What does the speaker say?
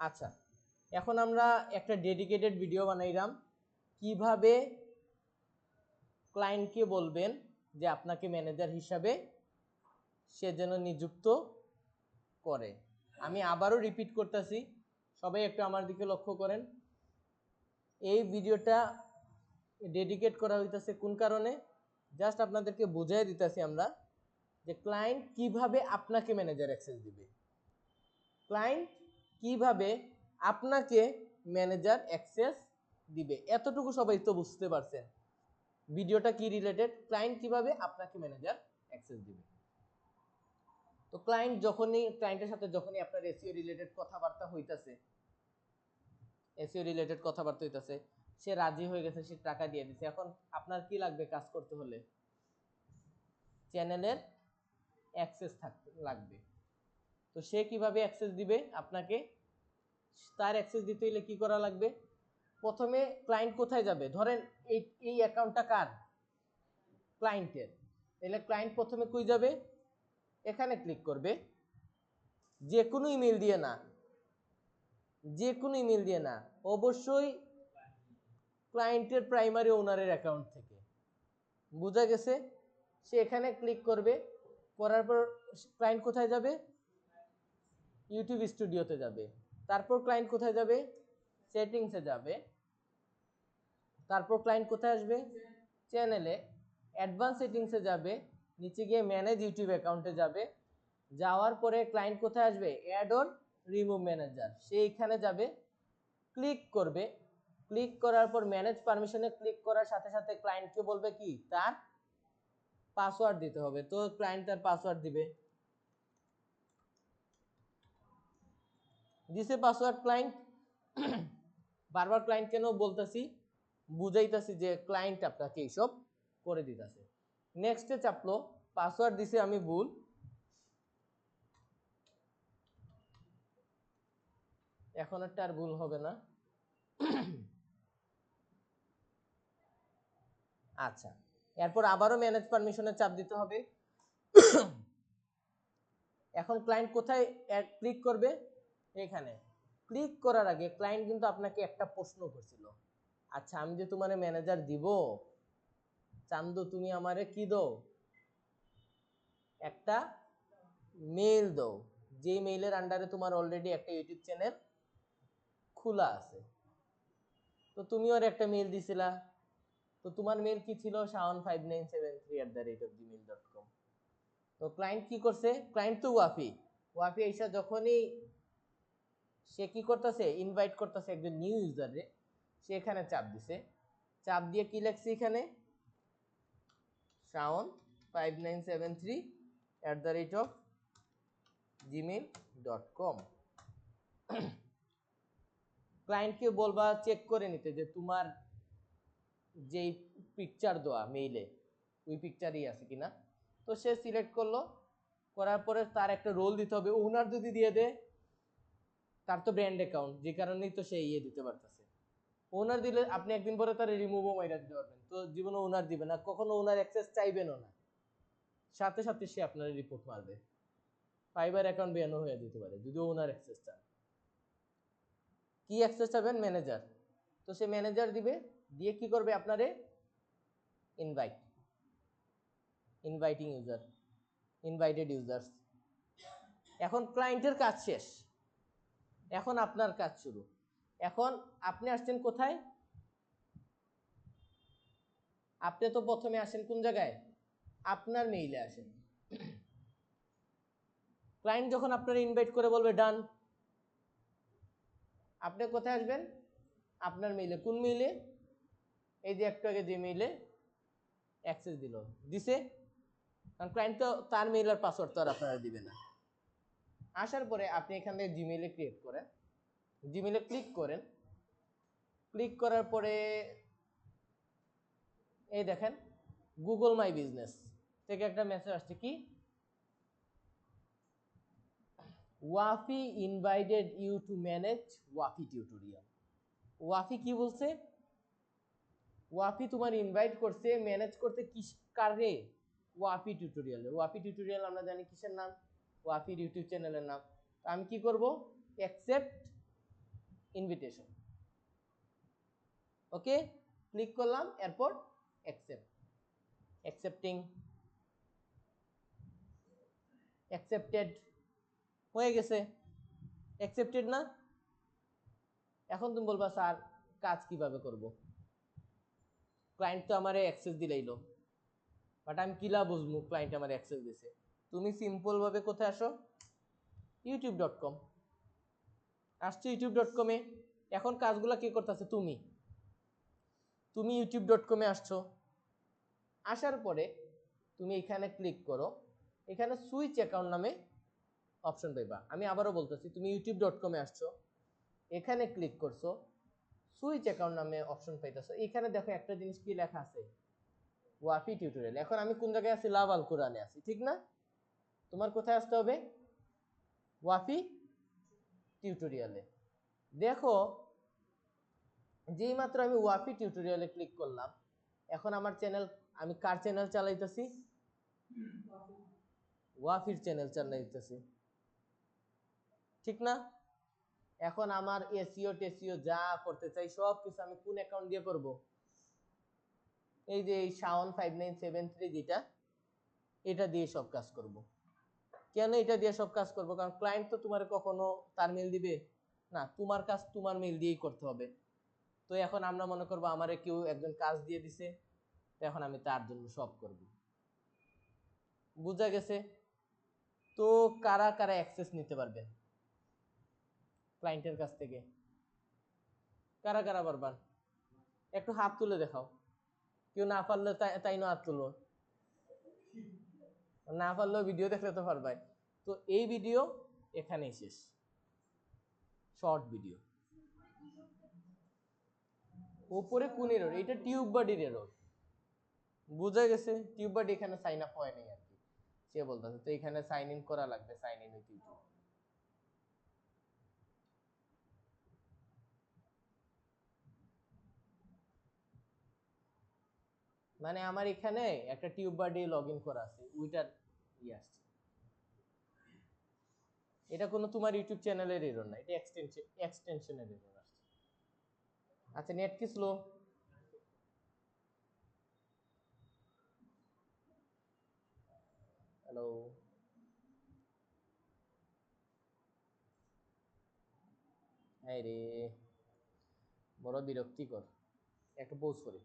আচ্ছা এখন আমরা একটা ডেডিকেটেড ভিডিও বানাইলাম। কীভাবে ক্লায়েন্টকে বলবেন যে আপনাকে ম্যানেজার হিসাবে সে যেন নিযুক্ত করে। আমি আবারও রিপিট করতেছি, সবাই একটু আমার দিকে লক্ষ্য করেন। এই ভিডিওটা ডেডিকেট করা হইতেছে কোন কারণে? জাস্ট আপনাদেরকে বুঝাই দিতেছি আমরা যে ক্লায়েন্ট কীভাবে আপনাকে ম্যানেজার অ্যাক্সেস দিবে। ক্লায়েন্ট কীভাবে আপনাকে ম্যানেজার অ্যাক্সেস দিবে? এতটুকু সবাই তো বুঝতে পারছেন। ভিডিওটা কি রিলেটেড ক্লায়েন্ট কীভাবে আপনাকে ম্যানেজার অ্যাক্সেস দিবে? তো ক্লায়েন্ট যখনই ক্লায়েন্টের সাথে যখনই আপনার এসিও রিলেটেড কথাবার্তা হইতাছে এসিও রিলেটেড কথাবার্তা হইতাছে, সে রাজি হয়ে গেছে, সে টাকা দিয়ে দিছে। এখন আপনার কি লাগবে কাজ করতে হলে? চ্যানেলের অ্যাক্সেস থাকতে লাগবে। তো সে কীভাবে অ্যাক্সেস দিবে? আপনাকে তার অ্যাক্সেস দিতে হলে কি করা লাগবে? প্রথমে ক্লায়েন্ট কোথায় যাবে? ধরেন এই এই অ্যাকাউন্টটা কার? ক্লায়েন্টের তাহলে ক্লায়েন্ট প্রথমে কই যাবে? এখানে ক্লিক করবে। যে কোনো ইমেল দিয়ে না। যে কোনো ইমেল দিয়ে না। অবশ্যই ক্লায়েন্টের প্রাইমারি ওনারের অ্যাকাউন্ট থেকে। বোঝা গেছে? সে এখানে ক্লিক করবে। করার পর ক্লায়েন্ট কোথায় যাবে? ইউটিউব স্টুডিওতে যাবে। তারপর ক্লায়েন্ট কোথায় যাবে? সেটিংসে যাবে। তারপর ক্লায়েন্ট কোথায় আসবে? চ্যানেলে অ্যাডভান্স সেটিংসে যাবে। নিচে গিয়ে ম্যানেজ ইউটিউব অ্যাকাউন্টে যাবে। যাওয়ার পরে ক্লায়েন্ট কোথায় আসবে? অ্যাড অর রিমুভ ম্যানেজার সে এখানে যাবে। ক্লিক করবে। ক্লিক করার পর ম্যানেজ পারমিশনে ক্লিক করার সাথে সাথে ক্লায়েন্টকে বলবে কি? তার পাসওয়ার্ড দিতে হবে। তো ক্লায়েন্ট তার পাসওয়ার্ড দিবে। দিছে পাসওয়ার্ড ক্লায়েন্ট বারবার ক্লায়েন্ট কেন বলতেছি? বুঝাইতেছি যে ক্লায়েন্ট আপনাকে এইসব করে দিতেছে। নেক্সটে চাপলো পাসওয়ার্ড দিছে আমি ভুল। এখন একটা আর ভুল হবে না। আচ্ছা এরপর আবারও ম্যানেজ পারমিশনে চাপ দিতে হবে। এখন ক্লায়েন্ট কোথায় ক্লিক করবে? এখানে। ক্লিক করার আগে ক্লায়েন্ট কিন্তু আপনাকে একটা প্রশ্ন করছিল। আচ্ছা আমি যে তোমার ম্যানেজার দিব, চান্দু তুমি আমারে কি দাও? একটা মেইল দাও। যে মেইলের আন্ডারে তোমার অলরেডি একটা ইউটিউব চ্যানেল খোলা আছে। তো তুমি ওর একটা মেইল দিছিলা। তো তোমার মেইল কি ছিল? Shawon five nine seven three at the rate of Gmail dot com তো ক্লায়েন্ট কি করছে? ক্লায়েন্ট তো ওয়াফি। ওয়াফি এসে যখনই সে কি করতেছে? ইনভাইট করতেছে একজন নিউ ইউজারে সে এখানে চাপ দিছে। চাপ দিয়ে কি লেখছে এখানে? Shawon five nine seven three at the rate of Gmail dot com ক্লায়েন্টকে বলবা চেক করে নিতে যে তোমার যেই পিকচার দেওয়া মেইলে ওই পিকচারই আছে কিনা। তো সে সিলেক্ট করল। করার পরে তার একটা রোল দিতে হবে। ওনার যদি দিয়ে দেয় তার তো ব্র্যান্ড অ্যাকাউন্ট যে কারণেই তো সে ইয়ে দিতে পারতেছে। ওনার দিলে আপনি একদিন পরে তার রিমুভও মাইরা দিতে পারবেন। তো জীবনে ওনার দিবে না, কখনো ওনার অ্যাক্সেস চাইবেনও না। সাথে সাথে সে আপনার রিপোর্ট মারবে। ফাইবার অ্যাকাউন্ট ব্যানও হয়ে যেতে পারে যদিও ওনার অ্যাক্সেস চান। কি অ্যাক্সেস চাবেন? ম্যানেজার তো সে ম্যানেজার দিবে, দিয়ে কি করবে আপনারে? Invite inviting user invited users এখন ক্লায়েন্টের কাজ শেষ। এখন আপনার কাজ শুরু। এখন আপনি আসছেন কোথায়? আপনি তো প্রথমে আসেন কোন জায়গায়? আপনার মেইলে আসেন। ক্লায়েন্ট যখন আপনার ইনভাইট করে বলবে ডান আপনি কোথায় আসবেন? আপনার মেইলে কোন মেইলে এই যে একটু আগে যে মেইলে অ্যাক্সেস দিল। দিছে? কারণ ক্লায়েন্ট তো তার মেইলের পাসওয়ার্ড তো আর আপনারা দিবে না। আসার পরে আপনি এখান থেকে জিমেইলে ক্রিয়েট করেন। জিমেইলে ক্লিক করেন। ক্লিক করার পরে এই দেখেন গুগল মাই বিজনেস থেকে একটা মেসেজ আসছে কি? ওয়াফি ইনভাইটেড ইউ টু ম্যানেজ ওয়াফি টিউটোরিয়াল ওয়াফি কি বলছে? ওয়াফি তোমার ইনভাইট করছে ম্যানেজ করতে কি কারে? ওয়াফি টিউটোরিয়াল ওয়াফি টিউটোরিয়াল আমরা জানি কিসের নাম? ওয়াফির ইউটিউব চ্যানেলের নাম। তো আমি কি করব? অ্যাকসেপ্ট ইনভিটেশন ওকে? ক্লিক করলাম, এরপর অ্যাকসেপ্ট অ্যাকসেপ্টিং অ্যাকসেপ্টেড হয়ে গেছে। অ্যাকসেপ্টেড না? এখন তুমি বলবা, স্যার, কাজ কীভাবে করব? ক্লায়েন্ট তো আমারে অ্যাক্সেস দিলাইলো বাট আমি কিলা বুঝব? ক্লায়েন্ট আমার অ্যাক্সেস দিছে। তুমি সিম্পল ভাবে কোথায় আসো? ইউটিউব ডট কম আসছো ইউটিউব ডট কমে এখন কাজগুলো কে করতেছে? তুমি। তুমি ইউটিউব ডট কমে আসছো। আসার পরে তুমি এখানে ক্লিক করো। এখানে সুইচ অ্যাকাউন্ট নামে অপশন পাইবা। আমি আবারও বলতেছি, তুমি ইউটিউব ডট কমে আসছো। এখানে ক্লিক করছ। সুইচ অ্যাকাউন্ট নামে অপশন পাইতেছো। এখানে দেখো একটা জিনিস কি লেখা আছে। ওয়াফি টিউটোরিয়াল এখন আমি কোন জায়গায় আছি? লাভ আল কোরআনে আছি। ঠিক না? তোমার কোথায় আসতে হবে? ওয়াফি টিউটোরিয়ালে দেখো, যেই মাত্র আমি ওয়াফি টিউটোরিয়ালে ক্লিক করলাম, এখন আমার চ্যানেল আমি কার চ্যানেল চালাইতেছি? ওয়াফির চ্যানেল চালাইতেছি। ঠিক না? এখন আমার এসিও টেসিও যা করতে চাই, সব কিছু আমি কোন অ্যাকাউন্ট দিয়ে করব? এই যে এই Shawon five nine seven three যেটা, এটা দিয়ে সব কাজ করব। কেন এটা দিয়ে সব কাজ করব? কারণ ক্লায়েন্ট তো তোমার কখনো তার মেল দিবে? না, তোমার কাজ তোমার মেল দিয়েই করতে হবে। তো এখন আমরা মনে করব আমারে কেউ একজন কাজ দিয়ে দিছে এখন আমি তার জন্য সব করব। বুঝা গেছে? তো কারা কারা অ্যাক্সেস নিতে পারবেন? ক্লায়েন্টের কাছ থেকে। কারা কারা পারবেন? একটু হাত তুলে দেখাও। কেউ না পারলে তাই না হাত তুলো না পারলেও ভিডিও দেখলে তো পারবাই। তো এই ভিডিও এখানেই শেষ। শর্ট ভিডিও ওপরে কোন এরর এটা টিউব বাডির এরর বুঝা গেছে? টিউব বাডি এখানে সাইন আপ হয় নাই আর কি। সে বলতেছে, তো এখানে সাইন ইন করা লাগবে সাইন ইন উইথ ইউটিউব মানে আমার এখানে একটা টিউব বডি লগ ইন করা আছে উইটার ইয়ে আসছে। এটা কোনো তোমার ইউটিউব চ্যানেলের এরর না, এটা এক্সটেনশন এক্সটেনশনের এরর আসছে। আচ্ছা নেট কি স্লো হ্যালো হ্যাঁ রে, বড় বিরক্তিকর। একটা পোজ করি।